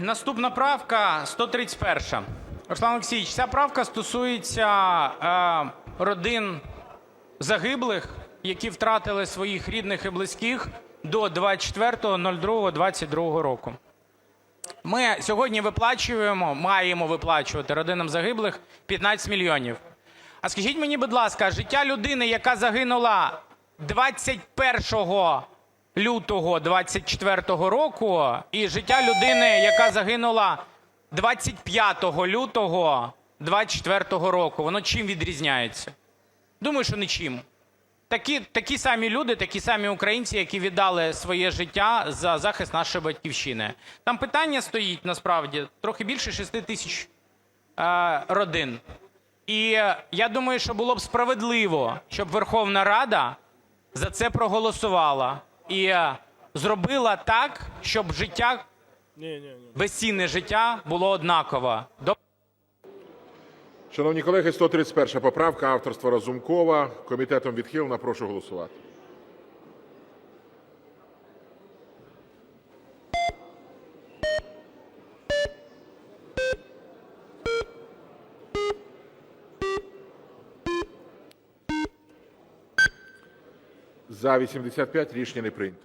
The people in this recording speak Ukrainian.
Наступна правка 131. Руслан Олексійович, ця правка стосується е, родин загиблих, які втратили своїх рідних і близьких до 24.02.22 року. Ми сьогодні виплачуємо, маємо виплачувати родинам загиблих 15 мільйонів. А скажіть мені, будь ласка, життя людини, яка загинула 21 лютого 24 року, і життя людини, яка загинула 25 лютого 24 року, воно чим відрізняється? Думаю, що нічим. Такі, такі самі люди, такі самі українці, які віддали своє життя за захист нашої батьківщини. Там питання стоїть насправді трохи більше 6 тисяч е, родин. І я думаю, що було б справедливо, щоб Верховна Рада за це проголосувала і е, зробила так, щоб життя, безцінне життя було однаково. До- Шановні колеги, 131 поправка авторства Разумкова. Комітетом відхилена. Прошу голосувати. За-85 рішення не прийнято.